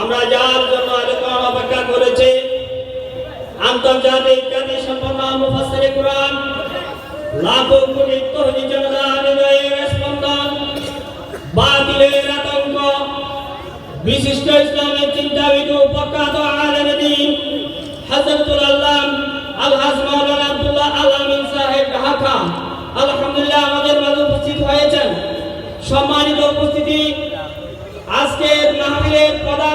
আমরা যার জন্য এতক্ষণ অপেক্ষা করেছি। আন্তর্জাতিক খ্যাতি সম্পন্ন লাখো কোটি তহদি জনতা হৃদয়ের স্পন্দন, বাতিলের আতঙ্ক, বিশিষ্ট ইসলামের চিন্তাবিদ ও প্রখ্যাত আলেম দিন হযরতুল আল্লাম আলহাজ মাওলানা আব্দুল্লাহ আলামিন সাহেব ঢাকা আলহামদুলিল্লাহ আমাদের মাঝে উপস্থিত হয়েছেন সম্মানিত উপস্থিতি আজকের মাহফিলের প্রধান